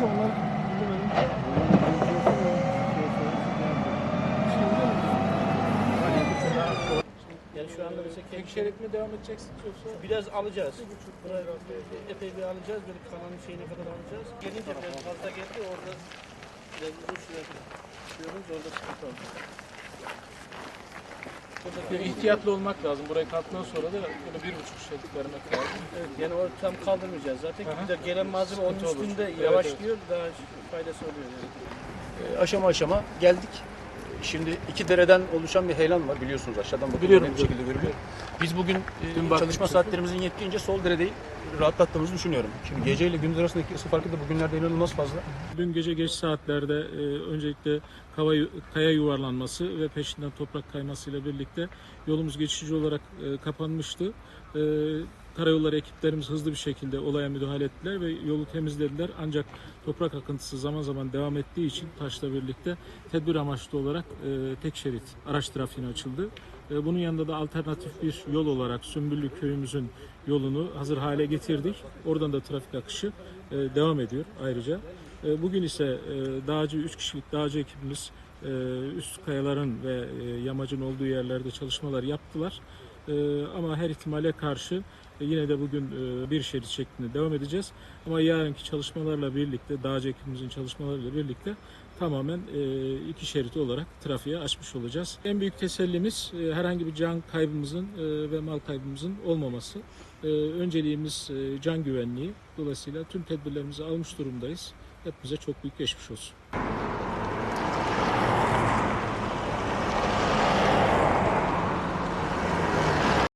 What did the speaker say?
geçiyor onlar. Yani şu anda mesela tek şerit mi devam edeceksiniz yoksa? Biraz alacağız. Buraya epey bir alacağız. Böyle kanalın şeyine kadar alacağız. Gelince biraz fazla geldi orada biraz uzun süre sürüyoruz orada sıkıntı oldu. Ya ihtiyatlı olmak lazım. Burayı kalktıktan sonra da böyle bir buçuk şerit vermek lazım. Evet, yani orada tam kaldırmayacağız zaten. Hı. Bir de gelen malzeme onun Sıkıntı olur. üstünde Evet, yavaşlıyor. Daha faydası oluyor yani. E, aşama aşama geldik. Şimdi iki dereden oluşan bir heyelan var biliyorsunuz aşağıdan Biliyorum, net bir şekilde görülüyor. Biz bugün e, çalışma saatlerimizin yettiğince sol deredeyi rahatlattığımızı düşünüyorum. Şimdi gece ile gündüz arasındaki ısı farkı da bugünlerde inanılmaz fazla. Dün gece geç saatlerde e, öncelikle kava, kaya yuvarlanması ve peşinden toprak kaymasıyla birlikte yolumuz geçici olarak e, kapanmıştı. E, karayolları ekiplerimiz hızlı bir şekilde olaya müdahale ettiler ve yolu temizlediler. Ancak toprak akıntısı zaman zaman devam ettiği için taşla birlikte tedbir amaçlı olarak e, tek şerit araç trafiğine açıldı. E, bunun yanında da alternatif bir yol olarak Sümbüllü köyümüzün yolunu hazır hale getirdik. Oradan da trafik akışı e, devam ediyor ayrıca. E, Bugün ise e, dağcı, 3 kişilik dağcı ekibimiz e, üst kayaların ve e, yamacın olduğu yerlerde çalışmalar yaptılar. E, Ama her ihtimale karşı e, yine de bugün e, bir şerit şeklinde devam edeceğiz. Ama yarınki çalışmalarla birlikte, dağcı ekibimizin çalışmalarıyla birlikte tamamen e, iki şerit olarak trafiğe açmış olacağız. En büyük tesellimiz herhangi bir can kaybımızın ve mal kaybımızın olmaması. Önceliğimiz can güvenliği. Dolayısıyla tüm tedbirlerimizi almış durumdayız. Hepimize çok büyük geçmiş olsun.